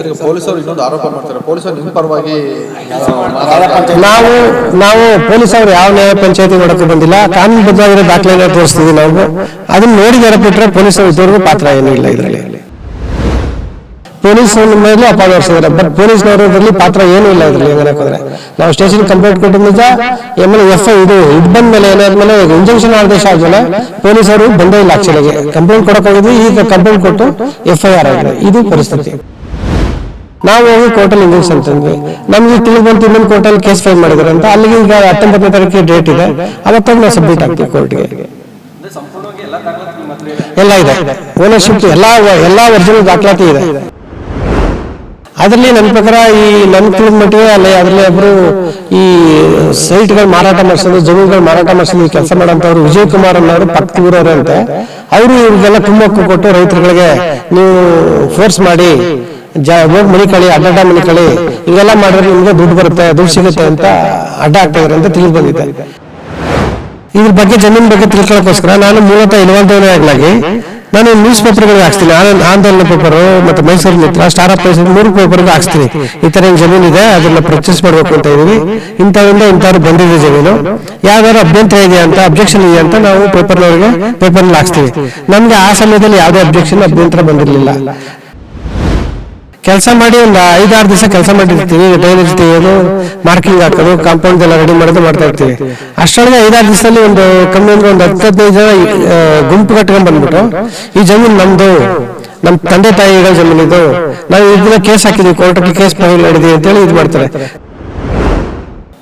ಪೊಲೀಸರು ಇನ್ನೊಂದು ಆರೋಪ ಮಾಡ್ತಾರೆ. ಪೊಲೀಸರು ಪರವಾಗಿ ನಾವು ನಾವು ಪೊಲೀಸ್ ಅವರು ಯಾವ ನ್ಯಾಯ ಪಂಚಾಯತಿ ಮಾಡಕ್ಕೆ ಬಂದಿಲ್ಲ. ಕಾನೂನು ಬದ್ಧವಾಗಿರೋ ದಾಖಲೆಗಳನ್ನ ತೋರಿಸ್ತೀವಿ ನಾವು. ಅದನ್ನ ನೋಡಿದಾರೆ ಬಿಟ್ಟರೆ ಪೊಲೀಸರು ಇದ್ದವ್ರಿಗೂ ಪಾತ್ರ ಏನೂ ಇಲ್ಲ ಇದರಲ್ಲಿ. ಪೊಲೀಸ್ ಮೇಲೆ ಅಪಾದರ್ಸಿದ್ದಾರೆ ಬಟ್ ಪೊಲೀಸ್ನವರಲ್ಲಿ ಪಾತ್ರ ಏನೂ ಇಲ್ಲ ಇದರಲ್ಲಿ ಏನಕ್ಕೆ ನಾವು ಸ್ಟೇಷನ್ ಕಂಪ್ಲೇಂಟ್ ಕೊಟ್ಟಿದ್ದ ಎಂ ಆಮೇಲೆ ಎಫ್ ಐ ಇದು ಇದು ಬಂದ ಮೇಲೆ ಏನಾದ್ಮೇಲೆ ಇಂಜೆಕ್ಷನ್ ಆದೇಶ ಆದ್ಮೇಲೆ ಪೊಲೀಸರು ಬಂದೇ ಇಲ್ಲ ಆಕ್ಚುಲಿಗೆ ಕಂಪ್ಲೇಂಟ್ ಕೊಡಕ್ಕೆ ಹೋಗಿದ್ವಿ, ಈಗ ಕಂಪ್ಲೇಂಟ್ ಕೊಟ್ಟು ಎಫ್ ಐ ಆರ್ ಆಗಿದೆ. ಇದು ಪರಿಸ್ಥಿತಿ. ನಾವು ಹೋಗಿ ಕೋರ್ಟಲ್ಲಿ ಇಂಗ್ಲೀಷ್ ಅಂತಂದ್ವಿ ನಮ್ಗೆ ತಿಳಿದು ಇನ್ನೊಂದು ಕೋರ್ಟಲ್ಲಿ ಕೇಸ್ ಫೈಲ್ ಮಾಡಿದ್ರು ಅಂತ. ಅಲ್ಲಿಗೆ ಈಗ ಹತ್ತೊಂಬತ್ತನೇ ತಾರೀಕಿಗೆ ಡೇಟ್ ಇದೆ. ಅವತ್ತಾಗ ನಾವು ಸಬ್ಮಿಟ್ ಆಗ್ತೀವಿ ಕೋರ್ಟ್ಗೆ ಎಲ್ಲ ಇದೆ. ಓನರ್ಶಿಪ್ ಎಲ್ಲ ಎಲ್ಲ ಒರಿಜಿನಲ್ ದಾಖಲಾತಿ ಇದೆ. ಅದರಲ್ಲಿ ನನ್ನ ಪ್ರಕಾರ ಈ ನನ್ನ ತಿಳಿದ ಮಟ್ಟಿಗೆ ಅಲ್ಲಿ ಅದರಲ್ಲಿ ಒಬ್ರು ಈ ಸೈಟ್ಗಳು ಮಾರಾಟ ಮಾಡಿಸೋದು, ಜಮೀನುಗಳು ಮಾರಾಟ ಮಾಡಿಸೋದು ಈ ಕೆಲಸ ಮಾಡೋಂಥವ್ರು ವಿಜಯ್ ಕುಮಾರ್ ಅನ್ನೋರು ಪಕ್ಕದ ಊರವ್ರೆ ಅವರು ಇವ್ರಿಗೆಲ್ಲ ತುಂಬ ಕೊಟ್ಟು ರೈತರುಗಳಿಗೆ ನೀವು ಫೋರ್ಸ್ ಮಾಡಿ ಜ ಹೋಗಿ ಮನಿ ಕಳಿ ಅಡ್ಡಾಡ ಮನಿ ಕಳಿ ಇವೆಲ್ಲ ಮಾಡಿದ್ರೆ ನಿಮ್ಗೆ ದುಡ್ಡು ಬರುತ್ತೆ, ದುಡ್ಡು ಸಿಗುತ್ತೆ ಅಂತ ಅಡ್ಡ ಆಗ್ತಾ ಅಂತ ತಿಳಿದು ಬಂದಿದೆ. ಇದ್ರ ಬಗ್ಗೆ ಜಮೀನ್ ಬಗ್ಗೆ ತಿಳ್ಕೊಳ್ಳೋಕ್ಕೋಸ್ಕರ ನಾನು ಮೂಲತಃ ಆಗ್ಲಾಗಿ ನಾನು ನ್ಯೂಸ್ ಪೇಪರ್ಗಳಿಗೆ ಹಾಕ್ತೀನಿ ಆಂದೋಲನ ಪೇಪರ್ ಮತ್ತೆ ಮೈಸೂರು ಮಿತ್ರ ಸ್ಟಾರ್ ಆಫ್ ಮೈಸೂರು ಮೂರು ಪೇಪರ್ಗೆ ಹಾಕ್ತೀನಿ ಈ ಥರ ಜಮೀನು ಇದೆ, ಅದನ್ನ ಪರ್ಚೇಸ್ ಮಾಡಬೇಕು ಅಂತ ಇದೀವಿ ಇಂಥವಿಂದ ಇಂಥವ್ರು ಬಂದಿದೆ ಜಮೀನು. ಯಾವ್ದಾದ್ರು ಅಭ್ಯಂತರ ಇದೆ ಅಂತ ಅಬ್ಜೆಕ್ಷನ್ ಇದೆ ಅಂತ ನಾವು ಪೇಪರ್ನವ್ರಿಗೆ ಪೇಪರ್ನಲ್ಲಿ ಹಾಕ್ತೀವಿ ನಮಗೆ ಆ ಸಮಯದಲ್ಲಿ ಯಾವುದೇ ಅಬ್ಜೆಕ್ಷನ್ ಅಭ್ಯಂತರ ಬಂದಿರಲಿಲ್ಲ. ಕೆಲಸ ಮಾಡಿ ಒಂದು ಐದಾರು ದಿವಸ ಕೆಲಸ ಮಾಡಿರ್ತೀವಿ, ಡೈಲಿ ತೆಗೆಯೋದು ಮಾರ್ಕಿಂಗ್ ಹಾಕೋದು ಕಾಂಪೌಂಡ್ ಎಲ್ಲ ರೆಡಿ ಮಾಡೋದು ಮಾಡ್ತಾ ಇರ್ತೀವಿ. ಅಷ್ಟರೊಳಗೆ ಐದಾರು ದಿವಸದಲ್ಲಿ ಒಂದು ಕಮ್ಮಿ ಅಂದ್ರೆ ಒಂದು ಹತ್ತು ಹದಿನೈದು ಜನ ಗುಂಪು ಕಟ್ಕೊಂಡ್ ಬಂದ್ಬಿಟ್ಟು, ಈ ಜಮೀನು ನಮ್ದು ನಮ್ಮ ತಂದೆ ತಾಯಿಗಳ ಜಮೀನಿದು, ನಾವು ಇದನ್ನ ಕೇಸ್ ಹಾಕಿದ್ವಿ ಕೋರ್ಟ್ ಕೇಸ್ ಫೈಲ್ ಮಾಡಿದ್ವಿ ಅಂತೇಳಿ ಇದು ಮಾಡ್ತಾರೆ.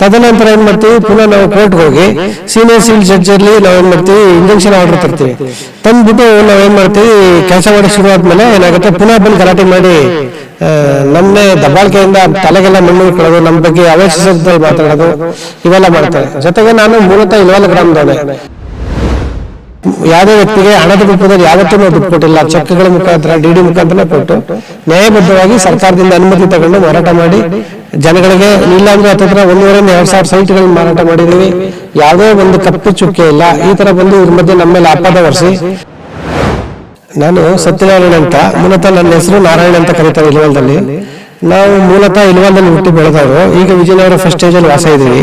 ತದನಂತರ ಏನ್ ಮಾಡ್ತೀವಿ, ಪುನಃ ನಾವು ಕೋರ್ಟ್ಗೆ ಹೋಗಿ ಸೀನಿಯರ್ ಸಿವಿಲ್ ಜಡ್ಜ್ ಅಲ್ಲಿ ನಾವ್ ಏನ್ ಮಾಡ್ತೀವಿ ಇಂಜೆಕ್ಷನ್ ಆರ್ಡರ್ ತರ್ತೀವಿ. ತಂದ್ಬಿಟ್ಟು ನಾವ್ ಏನ್ ಮಾಡ್ತೀವಿ, ಕೆಲಸ ಮಾಡಿ ಶುರು ಆದ್ಮೇಲೆ ಏನಾಗುತ್ತೆ, ಪುನಃ ಬಂದು ಗಲಾಟೆ ಮಾಡಿ ನಮ್ಮೇ ನಮ್ನೇ ದಬ್ಬಾಳಿಕೆಯಿಂದ ತಲೆಗೆಲ್ಲ ಮಣ್ಣು ಇಟ್ಕೊಳ್ಳೋದು ನಮ್ಮ ಬಗ್ಗೆ ಅವಶ್ಯಕತೆ ಮಾತಾಡೋದು, ಇವೆಲ್ಲ ಮಾಡ್ತಾರೆ. ಜೊತೆಗೆ ನಾನು ಮೂಲತಃ ಇಲ್ವಾಲ ಗ್ರಾಮದವನೇ. ಯಾವುದೇ ವ್ಯಕ್ತಿಗೆ ಹಣದ ರೂಪದಲ್ಲಿ ಯಾವತ್ತೂ ನಾವು ದುಡ್ಡು ಕೊಟ್ಟಿಲ್ಲ. ಚೆಕ್ಗಳ ಮುಖಾಂತರ, ಡಿ ಡಿ ಮುಖಾಂತರ ಕೊಟ್ಟು, ನ್ಯಾಯಬದ್ಧವಾಗಿ ಸರ್ಕಾರದಿಂದ ಅನುಮತಿ ತಗೊಂಡು ಮಾರಾಟ ಮಾಡಿ ಜನಗಳಿಗೆ ಇಲ್ಲಾಂದ್ರೆ ಹತ್ತಿರ ಒಂದೂವರೆಯಿಂದ ಎರಡು ಸಾವಿರ ಸೈಟ್ಗಳನ್ನು ಮಾರಾಟ ಮಾಡಿದ್ದೀವಿ. ಯಾವುದೇ ಒಂದು ಕಪ್ಪು ಚುಕ್ಕೆ ಇಲ್ಲ. ಈ ಥರ ಬಂದು ಇದ್ರ ಮಧ್ಯೆ ನಮ್ಮ ಮೇಲೆ ಅಪವಾದ ವರ್ಷಿ ನಾನು ಸತ್ಯನಾರಾಯಣ ಅಂತ, ಮೂಲತಃ ನನ್ನ ಹೆಸರು ನಾರಾಯಣ ಅಂತ ಕರೀತಾರೆ ಇಲ್ವಾಲ್ದಲ್ಲಿ. ನಾವು ಮೂಲತಃ ಇಲ್ವಾಲ್ದಲ್ಲಿ ಹುಟ್ಟಿ ಬೆಳೆದವರು. ಈಗ ವಿಜಯನಗರ ಫಸ್ಟ್ ಸ್ಟೇಜಲ್ಲಿ ವಾಸ ಇದ್ದೀವಿ.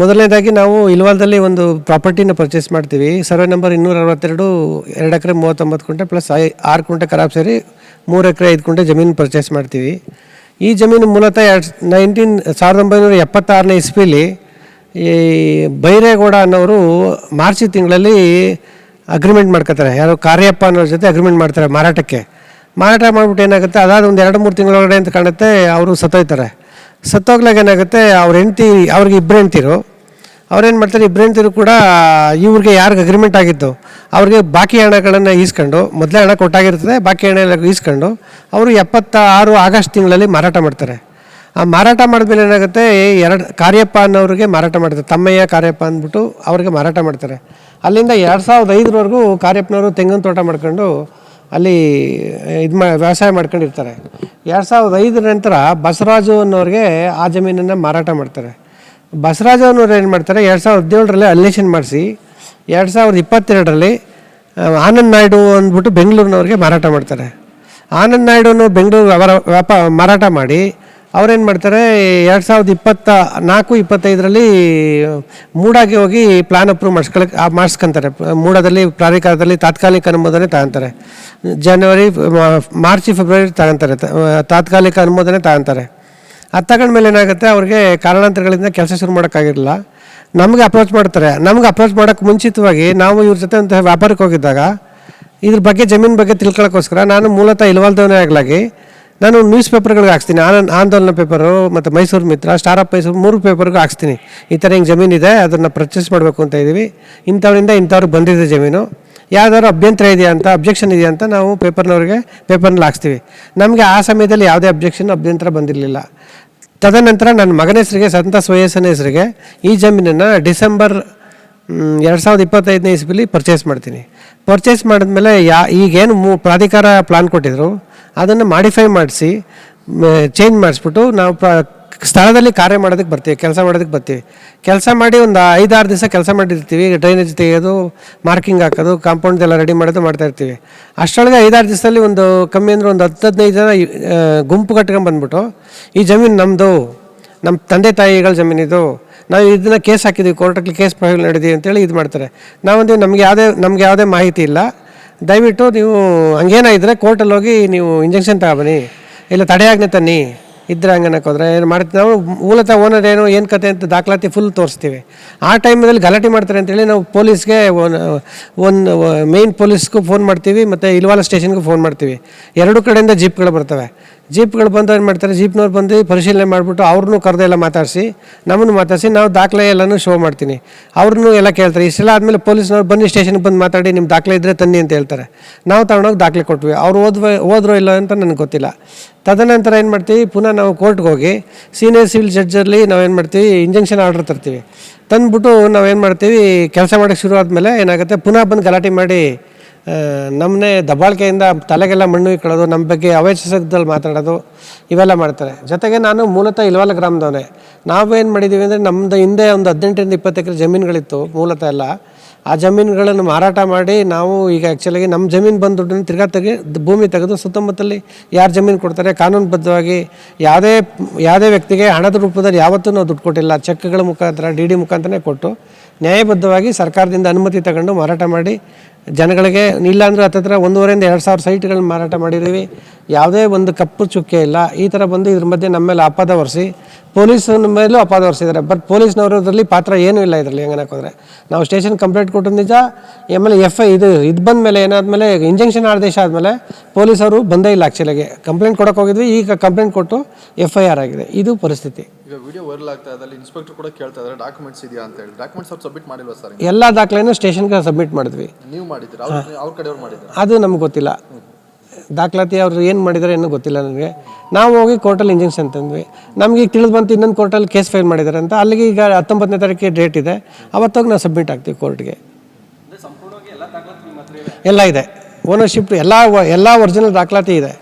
ಮೊದಲನೇದಾಗಿ ನಾವು ಇಲ್ವಾಲ್ದಲ್ಲಿ ಒಂದು ಪ್ರಾಪರ್ಟಿನ ಪರ್ಚೇಸ್ ಮಾಡ್ತೀವಿ. ಸರ್ವೆ ನಂಬರ್ ಇನ್ನೂರ ಅರವತ್ತೆರಡು, ಎರಡು ಎಕರೆ ಮೂವತ್ತೊಂಬತ್ತು ಕುಂಟೆ ಪ್ಲಸ್ ಐ, ಆರು ಕುಂಟೆ ಖರಾಬ್ ಸೇರಿ ಮೂರು ಎಕರೆ ಐದು ಕುಂಟೆ ಜಮೀನು ಪರ್ಚೇಸ್ ಮಾಡ್ತೀವಿ. ಈ ಜಮೀನು ಮೂಲತಃ ಎರಡು ನೈನ್ಟೀನ್ ಸಾವಿರದ ಒಂಬೈನೂರ ಎಪ್ಪತ್ತಾರನೇ ಇಸ್ವಿಲಿ ಈ ಬೈರೇಗೌಡ ಅನ್ನೋರು ಮಾರ್ಚ್ ತಿಂಗಳಲ್ಲಿ ಅಗ್ರಿಮೆಂಟ್ ಮಾಡ್ಕೋತಾರೆ ಯಾರೋ ಕಾರ್ಯಪ್ಪ ಅನ್ನೋರ ಜೊತೆ ಅಗ್ರಿಮೆಂಟ್ ಮಾಡ್ತಾರೆ ಮಾರಾಟಕ್ಕೆ. ಮಾರಾಟ ಮಾಡಿಬಿಟ್ಟು ಏನಾಗುತ್ತೆ? ಅದಾದ ಒಂದು ಎರಡು ಮೂರು ತಿಂಗಳೊಳಗಡೆ ಅಂತ ಕಾಣುತ್ತೆ, ಅವರು ಸತ್ತೋಯ್ತಾರೆ. ಸತ್ತೋಗ್ಲಾಗ ಏನಾಗುತ್ತೆ? ಅವ್ರ ಹೆಂಡ್ತಿ, ಅವ್ರಿಗೆ ಇಬ್ಬರು ಹೆಂಡ್ತಿರು. ಅವ್ರೇನು ಮಾಡ್ತಾರೆ ಇಬ್ಬರು ಹೆಂಡ್ತಿರು ಕೂಡ ಇವ್ರಿಗೆ ಯಾರಿಗೆ ಅಗ್ರಿಮೆಂಟ್ ಆಗಿತ್ತು, ಅವ್ರಿಗೆ ಬಾಕಿ ಹಣಗಳನ್ನು ಈಸ್ಕೊಂಡು, ಮೊದಲೇ ಹಣ ಕೊಟ್ಟಾಗಿರ್ತದೆ, ಬಾಕಿ ಹಣ ಎಲ್ಲ ಈಸ್ಕೊಂಡು, ಅವರು ಎಪ್ಪತ್ತ ಆರು ಆಗಸ್ಟ್ ತಿಂಗಳಲ್ಲಿ ಮಾರಾಟ ಮಾಡ್ತಾರೆ. ಆ ಮಾರಾಟ ಮಾಡಿದ್ಮೇಲೆ ಏನಾಗುತ್ತೆ, ಎರಡು ಕಾರ್ಯಪ್ಪ ಅನ್ನೋರಿಗೆ ಮಾರಾಟ ಮಾಡ್ತಾರೆ, ತಮ್ಮಯ್ಯ ಕಾರ್ಯಪ್ಪ ಅಂದ್ಬಿಟ್ಟು ಅವ್ರಿಗೆ ಮಾರಾಟ ಮಾಡ್ತಾರೆ. ಅಲ್ಲಿಂದ ಎರಡು ಸಾವಿರದ ಐದರವರೆಗೂ ಕಾರ್ಯಪ್ಪನವರು ತೆಂಗಿನ ತೋಟ ಮಾಡ್ಕೊಂಡು ಅಲ್ಲಿ ಇದು ಮಾ, ವ್ಯವಸಾಯ ಮಾಡ್ಕೊಂಡಿರ್ತಾರೆ. ಎರಡು ಸಾವಿರದ ಐದರ ನಂತರ ಬಸವರಾಜು ಅನ್ನೋರಿಗೆ ಆ ಜಮೀನನ್ನು ಮಾರಾಟ ಮಾಡ್ತಾರೆ. ಬಸವರಾಜು ಏನು ಮಾಡ್ತಾರೆ? ಎರಡು ಸಾವಿರದ ಹದಿನೇಳರಲ್ಲಿ ಅಲ್ಲೇಷನ್ ಮಾಡಿಸಿ, ಎರಡು ಸಾವಿರದ ಇಪ್ಪತ್ತೆರಡರಲ್ಲಿ ಆನಂದ್ ನಾಯ್ಡು ಅಂದ್ಬಿಟ್ಟು ಬೆಂಗಳೂರಿನವ್ರಿಗೆ ಮಾರಾಟ ಮಾಡ್ತಾರೆ. ಆನಂದ್ ನಾಯ್ಡುನು ಬೆಂಗಳೂರು ಅವರ ವ್ಯಾಪ, ಮಾರಾಟ ಮಾಡಿ, ಅವ್ರೇನು ಮಾಡ್ತಾರೆ? ಎರಡು ಸಾವಿರದ ಇಪ್ಪತ್ತ ನಾಲ್ಕು, ಇಪ್ಪತ್ತೈದರಲ್ಲಿ ಮೂಡಾಗಿ ಹೋಗಿ ಪ್ಲಾನ್ ಅಪ್ರೂವ್ ಮಾಡಿಸ್ಕೊಳಕ್ಕೆ ಮಾಡಿಸ್ಕೊಂತಾರೆ. ಮೂಡದಲ್ಲಿ, ಪ್ರಾಧಿಕಾರದಲ್ಲಿ ತಾತ್ಕಾಲಿಕ ಅನುಮೋದನೆ ತಗೊಂತಾರೆ. ಜನವರಿ ಮಾರ್ಚ್, ಫೆಬ್ರವರಿ ತಗೊಂತಾರೆ. ತಾತ್ಕಾಲಿಕ ಅನುಮೋದನೆ ತಗೊಂತಾರೆ. ಅದು ತಗೊಂಡ್ಮೇಲೆ ಏನಾಗುತ್ತೆ, ಅವ್ರಿಗೆ ಕಾರಣಾಂತರಗಳಿಂದ ಕೆಲಸ ಶುರು ಮಾಡೋಕ್ಕಾಗಿರಲಿಲ್ಲ. ನಮಗೆ ಅಪ್ರೋಚ್ ಮಾಡ್ತಾರೆ. ನಮ್ಗೆ ಅಪ್ರೋಚ್ ಮಾಡೋಕ್ಕೆ ಮುಂಚಿತವಾಗಿ ನಾವು ಇವ್ರ ಜೊತೆ ಅಂತ ವ್ಯಾಪಾರಕ್ಕೆ ಹೋಗಿದ್ದಾಗ, ಇದ್ರ ಬಗ್ಗೆ, ಜಮೀನು ಬಗ್ಗೆ ತಿಳ್ಕೊಳ್ಳೋಕ್ಕೋಸ್ಕರ ನಾನು ಮೂಲತಃ ಇಲ್ವಾಲ್ದವನೇ ಆಗಲಾಗಿ ನಾನು ನ್ಯೂಸ್ ಪೇಪರ್ಗಳಿಗೆ ಹಾಕ್ತೀನಿ ಆನಂದ್ ಆಂದೋಲನ ಪೇಪರು ಮತ್ತು ಮೈಸೂರು ಮಿತ್ರ ಸ್ಟಾರ್ ಆಫ್ ಮೈಸೂರು ಮೂರು ಪೇಪರ್ಗೂ ಹಾಕ್ಸ್ತೀನಿ. ಈ ಥರ ಹಿಂಗೆ ಜಮೀನಿದೆ ಅದನ್ನು ಪರ್ಚೇಸ್ ಮಾಡಬೇಕು ಅಂತ ಇದ್ದೀವಿ ಇಂಥವ್ರಿಂದ ಇಂಥವ್ರಿಗೆ ಬಂದಿದೆ ಜಮೀನು. ಯಾವ್ದಾದ್ರು ಅಭ್ಯಂತರ ಇದೆಯಾ ಅಂತ ಅಬ್ಜೆಕ್ಷನ್ ಇದೆಯಾ ಅಂತ ನಾವು ಪೇಪರ್ನವ್ರಿಗೆ ಪೇಪರ್ನಲ್ಲಿ ಹಾಕ್ಸ್ತೀವಿ. ನಮಗೆ ಆ ಸಮಯದಲ್ಲಿ ಯಾವುದೇ ಅಬ್ಜೆಕ್ಷನ್ ಅಭ್ಯಂತರ ಬಂದಿರಲಿಲ್ಲ. ತದನಂತರ ನನ್ನ ಮಗನ ಹೆಸರಿಗೆ, ಸಂತ ಸ್ವಯಸನ ಹೆಸರಿಗೆ ಈ ಜಮೀನನ್ನು ಡಿಸೆಂಬರ್ ಎರಡು ಸಾವಿರದ ಇಪ್ಪತ್ತೈದನೇ ಇಸ್ವಿಲಿ ಪರ್ಚೇಸ್ ಮಾಡ್ತೀನಿ. ಪರ್ಚೇಸ್ ಮಾಡಿದ್ಮೇಲೆ ಯಾ, ಈಗೇನು ಮೂ, ಪ್ರಾಧಿಕಾರ ಪ್ಲಾನ್ ಕೊಟ್ಟಿದ್ರು, ಅದನ್ನು ಮಾಡಿಫೈ ಮಾಡಿಸಿ ಚೇಂಜ್ ಮಾಡಿಸ್ಬಿಟ್ಟು ನಾವು ಪ್ರ ಸ್ಥಳದಲ್ಲಿ ಕಾರ್ಯ ಮಾಡೋದಕ್ಕೆ ಬರ್ತೀವಿ, ಕೆಲಸ ಮಾಡೋದಕ್ಕೆ ಬರ್ತೀವಿ. ಕೆಲಸ ಮಾಡಿ ಒಂದು ಐದಾರು ದಿವಸ ಕೆಲಸ ಮಾಡಿರ್ತೀವಿ ಡ್ರೈನೇಜ್ ತೆಗೆಯೋದು ಮಾರ್ಕಿಂಗ್ ಹಾಕೋದು ಕಾಂಪೌಂಡ್ ಎಲ್ಲ ರೆಡಿ ಮಾಡೋದು ಮಾಡ್ತಾ ಇರ್ತೀವಿ. ಅಷ್ಟರೊಳಗೆ ಐದಾರು ದಿವಸದಲ್ಲಿ ಒಂದು ಕಮ್ಮಿ ಅಂದರೆ ಒಂದು ಹತ್ತು, ಹದಿನೈದು ಜನ ಗುಂಪು ಕಟ್ಕೊಂಡು ಬಂದ್ಬಿಟ್ಟು, ಈ ಜಮೀನು ನಮ್ಮದು ನಮ್ಮ ತಂದೆ ತಾಯಿಗಳ ಜಮೀನಿದು ನಾವು ಇದನ್ನ ಕೇಸ್ ಹಾಕಿದ್ದೀವಿ ಕೋರ್ಟಲ್ಲಿ ಕೇಸ್ ಫೈಲ್ ನಡೆದಿದೆ ಅಂತೇಳಿ ಇದು ಮಾಡ್ತಾರೆ. ನಾವೊಂದು ನಮಗೆ ಯಾವುದೇ, ನಮ್ಗೆ ಯಾವುದೇ ಮಾಹಿತಿ ಇಲ್ಲ. ದಯವಿಟ್ಟು ನೀವು ಹಂಗೇನಾಗಿದ್ರೆ ಕೋರ್ಟಲ್ಲಿ ಹೋಗಿ ನೀವು ಇಂಜೆಕ್ಷನ್ ತಗೊಬನ್ನಿ, ಇಲ್ಲ ತಡೆಯಾಗ್ನೆ ತನ್ನಿ. ಇದ್ರೆ ಹಂಗನಕ್ಕೆ ಹೋದ್ರೆ. ಏನು ಮಾಡ್ತೀವಿ ನಾವು ಮೂಲತ ಓನರ್ ಏನು ಏನು ಕತೆ ಅಂತ ದಾಖಲಾತಿ ಫುಲ್ ತೋರಿಸ್ತೀವಿ. ಆ ಟೈಮಲ್ಲಿ ಗಲಾಟೆ ಮಾಡ್ತಾರೆ ಅಂತೇಳಿ ನಾವು ಪೊಲೀಸ್ಗೆ ಒಂದು ಮೇಯ್ನ್ ಪೊಲೀಸ್ಗೂ ಫೋನ್ ಮಾಡ್ತೀವಿ, ಮತ್ತು ಇಲ್ವಾಲ ಸ್ಟೇಷನ್ಗೂ ಫೋನ್ ಮಾಡ್ತೀವಿ. ಎರಡು ಕಡೆಯಿಂದ ಜೀಪ್ಗಳು ಬರ್ತವೆ. ಜೀಪ್ಗಳು ಬಂದು ಏನು ಮಾಡ್ತಾರೆ? ಜೀಪ್ನವ್ರು ಬಂದು ಪರಿಶೀಲನೆ ಮಾಡಿಬಿಟ್ಟು ಅವ್ರನ್ನೂ ಎಲ್ಲ ಮಾತಾಡಿಸಿ, ನಮ್ಮನ್ನು ಮಾತಾಡಿಸಿ, ನಾವು ದಾಖಲೆ ಎಲ್ಲನೂ ಶೋ ಮಾಡ್ತೀನಿ. ಅವ್ರನ್ನೂ ಎಲ್ಲ ಕೇಳ್ತಾರೆ. ಇಷ್ಟೆಲ್ಲ ಆದಮೇಲೆ ಪೊಲೀಸ್ನವ್ರು ಬನ್ನಿ ಸ್ಟೇಷನ್ಗೆ ಬಂದು ಮಾತಾಡಿ ನಿಮ್ಮ ದಾಖಲೆ ಇದ್ದರೆ ತನ್ನಿ ಅಂತ ಹೇಳ್ತಾರೆ. ನಾವು ತಗೊಂಡೋಗಿ ದಾಖಲೆ ಕೊಟ್ವಿ. ಅವ್ರು ಓದ್ವ, ಓದ್ರೋ ಇಲ್ಲ ಅಂತ ನನಗೆ ಗೊತ್ತಿಲ್ಲ. ತದನಂತರ ಏನು ಮಾಡ್ತೀವಿ? ಪುನಃ ನಾವು ಕೋರ್ಟ್ಗೆ ಹೋಗಿ ಸೀನಿಯರ್ ಸಿವಿಲ್ ಜಡ್ಜಲ್ಲಿ ನಾವೇನು ಮಾಡ್ತೀವಿ? ಇಂಜೆಕ್ಷನ್ ಆರ್ಡರ್ ತರ್ತೀವಿ. ತಂದ್ಬಿಟ್ಟು ನಾವೇನು ಮಾಡ್ತೀವಿ? ಕೆಲಸ ಮಾಡೋಕ್ಕೆ ಶುರು ಆದಮೇಲೆ ಏನಾಗುತ್ತೆ? ಪುನಃ ಬಂದು ಗಲಾಟೆ ಮಾಡಿ ನಮ್ಮನ್ನೇ ದಬ್ಬಾಳಿಕೆಯಿಂದ ತಲೆಗೆಲ್ಲ ಮಣ್ಣು ಇಕ್ಕೊಳ್ಳೋದು ನಮ್ಮ ಬಗ್ಗೆ ಅವೇಶದಲ್ಲಿ ಮಾತಾಡೋದು, ಇವೆಲ್ಲ ಮಾಡ್ತಾರೆ. ಜೊತೆಗೆ ನಾನು ಮೂಲತಃ ಇಲ್ವಾಲ ಗ್ರಾಮದವನೇ. ನಾವೇನು ಮಾಡಿದ್ದೀವಿ ಅಂದರೆ ನಮ್ಮದು ಹಿಂದೆ ಒಂದು ಹದಿನೆಂಟರಿಂದ ಇಪ್ಪತ್ತು ಎಕರೆ ಜಮೀನುಗಳಿತ್ತು, ಮೂಲತಃ ಎಲ್ಲ. ಆ ಜಮೀನುಗಳನ್ನು ಮಾರಾಟ ಮಾಡಿ ನಾವು ಈಗ ಆ್ಯಕ್ಚುಲಾಗಿ ನಮ್ಮ ಜಮೀನು ಬಂದು ದುಡ್ಡನ್ನು ತಿರ್ಗಾ ತೆಗೆ, ಭೂಮಿ ತೆಗೆದು ಸುತ್ತಮುತ್ತಲಿ ಯಾರು ಜಮೀನು ಕೊಡ್ತಾರೆ, ಕಾನೂನುಬದ್ಧವಾಗಿ ಯಾವುದೇ ಯಾವುದೇ ವ್ಯಕ್ತಿಗೆ ಹಣದ ರೂಪದಲ್ಲಿ ಯಾವತ್ತೂ ನಾವು ದುಡ್ಡು ಕೊಟ್ಟಿಲ್ಲ. ಚೆಕ್ಗಳ ಮುಖಾಂತರ, ಡಿ ಡಿ ಮುಖಾಂತರನೇ ಕೊಟ್ಟು ನ್ಯಾಯಬದ್ಧವಾಗಿ ಸರ್ಕಾರದಿಂದ ಅನುಮತಿ ತಗೊಂಡು ಮಾರಾಟ ಮಾಡಿ ಜನಗಳಿಗೆ ಇಲ್ಲಾಂದ್ರೆ ಹತ್ತತ್ರ ಒಂದೂವರೆಯಿಂದ ಎರಡು ಸಾವಿರ ಸೈಟ್ಗಳನ್ನ ಮಾರಾಟ ಮಾಡಿದ್ದೀವಿ. ಯಾವುದೇ ಒಂದು ಕಪ್ಪು ಚುಕ್ಕೆ ಇಲ್ಲ. ಈ ಥರ ಬಂದು ಇದ್ರ ಮಧ್ಯೆ ನಮ್ಮ ಮೇಲೆ ಅಪಾದ ಹೊರಿಸಿ ಪೊಲೀಸನ ಮೇಲೂ ಅಪಾದ ಹೊರಿಸಿದ್ದಾರೆ. ಬಟ್ ಪೊಲೀಸ್ನವರದ್ರಲ್ಲಿ ಪಾತ್ರ ಏನೂ ಇಲ್ಲ ಇದರಲ್ಲಿ ಹೆಂಗನಕ್ಕೆ ಹೋದರೆ ನಾವು ಸ್ಟೇಷನ್ ಕಂಪ್ಲೇಂಟ್ ಕೊಟ್ಟು ನಿಜ. ಆಮೇಲೆ ಎಫ್ ಐ ಇದು ಇದು ಬಂದ ಮೇಲೆ ಏನಾದಮೇಲೆ ಇಂಜೆಕ್ಷನ್ ಆದೇಶ ಆದಮೇಲೆ ಪೊಲೀಸರು ಬಂದೇ ಇಲ್ಲ ಆ್ಯಕ್ಚುಲಾಗಿ ಕಂಪ್ಲೇಂಟ್ ಕೊಡೋಕೆ ಹೋಗಿದ್ವಿ ಈಗ ಕಂಪ್ಲೇಂಟ್ ಕೊಟ್ಟು ಎಫ್ ಐ ಆರ್ ಆಗಿದೆ. ಇದು ಪರಿಸ್ಥಿತಿ. ಈಗ ವಿಡಿಯೋ ವೈರಲ್ ಆಗ್ತಾ ಇದೆ ಇನ್ಸ್ಪೆಕ್ಟರ್ ಕೂಡ ಕೇಳ್ತಾ ಇದ್ದಾರೆ ಡಾಕ್ಯುಮೆಂಟ್ಸ್ ಇದೆಯಾ ಅಂತ ಹೇಳಿ. ಡಾಕ್ಯುಮೆಂಟ್ಸ್ ಅವ್ರು ಸಬ್ಮಿಟ್ ಮಾಡಿಲ್ವಾ ಸರ್ ಎಲ್ಲ ದಾಖಲೆಯನ್ನು ಸ್ಟೇಷನ್ಗೆ ಸಬ್ಮಿಟ್ ಮಾಡಿದ್ವಿ. ನೀವು ಮಾಡಿದ್ರು ಅವ್ರ ಕಡೆಯವ್ರು ಮಾಡಿದ್ರು ಅದು ನಮ್ಗೆ ಗೊತ್ತಿಲ್ಲ. ದಾಖಲಾತಿ ಅವರು ಏನು ಮಾಡಿದ್ದಾರೆ ಏನೂ ಗೊತ್ತಿಲ್ಲ ನನಗೆ. ನಾವು ಹೋಗಿ ಕೋರ್ಟಲ್ಲಿ ಇಂಜೆಕ್ಷನ್ ತಂದ್ವಿ. ನಮಗೆ ತಿಳಿದು ಬಂತು ಇನ್ನೊಂದು ಕೋರ್ಟಲ್ಲಿ ಕೇಸ್ ಫೈಲ್ ಮಾಡಿದ್ದಾರೆ ಅಂತ. ಅಲ್ಲಿಗೆ ಈಗ ಹತ್ತೊಂಬತ್ತನೇ ತಾರೀಕಿಗೆ ಡೇಟ್ ಇದೆ. ಅವತ್ತೋಗಿ ನಾವು ಸಬ್ಮಿಟ್ ಆಗ್ತೀವಿ ಕೋರ್ಟ್ಗೆ ಎಲ್ಲ ಇದೆ. ಓನರ್ಶಿಪ್ ಎಲ್ಲ ಎಲ್ಲ ಒರಿಜಿನಲ್ ದಾಖಲಾತಿ ಇದೆ.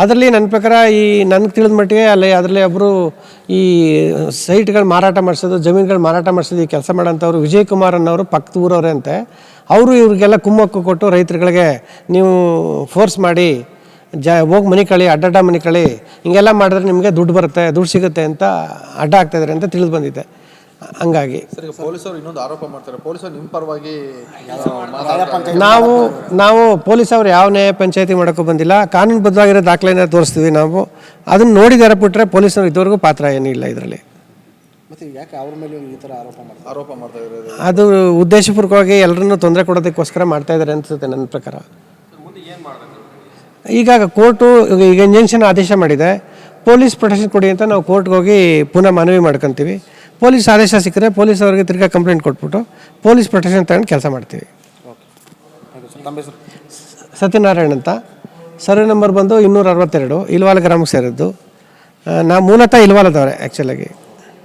ಅದರಲ್ಲಿ ನನ್ನ ಪ್ರಕಾರ ಈ ನನಗೆ ತಿಳಿದ ಮಟ್ಟಿಗೆ ಅಲ್ಲಿ, ಅದರಲ್ಲಿ ಒಬ್ಬರು ಈ ಸೈಟ್ಗಳು ಮಾರಾಟ ಮಾಡಿಸೋದು, ಜಮೀನುಗಳು ಮಾರಾಟ ಮಾಡಿಸೋದು ಈ ಕೆಲಸ ಮಾಡೋಂಥವ್ರು ವಿಜಯ್ ಕುಮಾರ್ ಅನ್ನೋರು ಪಕ್ಕದ ಊರವರೇ ಅಂತೆ. ಅವರು ಇವ್ರಿಗೆಲ್ಲ ಕುಮ್ಮಕ್ಕು ಕೊಟ್ಟು ರೈತರುಗಳಿಗೆ ನೀವು ಫೋರ್ಸ್ ಮಾಡಿ ಜ ಹೋಗಿ ಮನೆ ಕಳಿ ಅಡ್ಡಡ್ಡ ಮನೆ ಕಳಿ ಹಿಂಗೆಲ್ಲ ಮಾಡಿದ್ರೆ ನಿಮಗೆ ದುಡ್ಡು ಬರುತ್ತೆ ದುಡ್ಡು ಸಿಗುತ್ತೆ ಅಂತ ಅಡ್ಡ ಆಗ್ತಾಯಿದ್ದಾರೆ ಅಂತ ತಿಳಿದು ಬಂದಿದೆ. ಹಂಗಾಗಿ. ಪೊಲೀಸರು ಇನ್ನೊಂದು ಆರೋಪ ಮಾಡ್ತಾರೆ. ಪೊಲೀಸರು ನಿಮ್ಮ ಪರವಾಗಿ ನಾವು ನಾವು ಪೊಲೀಸ್ ಅವ್ರು ಯಾವ ನ್ಯಾಯ ಪಂಚಾಯತಿ ಮಾಡೋಕ್ಕೂ ಬಂದಿಲ್ಲ. ಕಾನೂನುಬದ್ಧವಾಗಿರೋ ದಾಖಲೆನ ತೋರಿಸ್ತೀವಿ ನಾವು. ಅದನ್ನು ನೋಡಿದಾರೆ ಬಿಟ್ಟರೆ ಪೊಲೀಸರು ಇದುವರೆಗೂ ಪಾತ್ರ ಏನೂ ಇಲ್ಲ ಇದರಲ್ಲಿ. ಮತ್ತೆ ಯಾಕೆ ಅವ್ರ ಮೇಲೆ ಈ ಥರ ಆರೋಪ ಮಾಡ್ತಾರೆ? ಆರೋಪ ಮಾಡ್ತಾ ಇದ್ದಾರೆ ಅದು ಉದ್ದೇಶಪೂರ್ವಕವಾಗಿ ಎಲ್ಲರನ್ನೂ ತೊಂದರೆ ಕೊಡೋದಕ್ಕೋಸ್ಕರ ಮಾಡ್ತಾ ಇದ್ದಾರೆ ಅನ್ಸುತ್ತೆ ನನ್ನ ಪ್ರಕಾರ. ಈಗ ಕೋರ್ಟು ಈಗ ಇಂಜೆಕ್ಷನ್ ಆದೇಶ ಮಾಡಿದೆ. ಪೊಲೀಸ್ ಪ್ರೊಟೆಕ್ಷನ್ ಕೊಡಿ ಅಂತ ನಾವು ಕೋರ್ಟ್ಗೆ ಹೋಗಿ ಪುನಃ ಮನವಿ ಮಾಡ್ಕೊತೀವಿ. ಪೊಲೀಸ್ ಆದೇಶ ಸಿಕ್ಕರೆ ಪೊಲೀಸ್ ಅವರಿಗೆ ತಿರ್ಗಾ ಕಂಪ್ಲೇಂಟ್ ಕೊಟ್ಬಿಟ್ಟು ಪೊಲೀಸ್ ಪ್ರೊಟೆಕ್ಷನ್ ತಗೊಂಡು ಕೆಲಸ ಮಾಡ್ತೀವಿ. ಸತ್ಯನಾರಾಯಣ್ ಅಂತ. ಸರ್ವೆ ನಂಬರ್ ಬಂದು ಇನ್ನೂರ ಅರವತ್ತೆರಡು ಇಲ್ವಾಲ ಗ್ರಾಮಕ್ಕೆ ಸೇರಿದ್ದು. ನಾ ಮೂಲತಃ ಇಲ್ವಾಲದವ್ರೆ ಆ್ಯಕ್ಚುಲಾಗಿ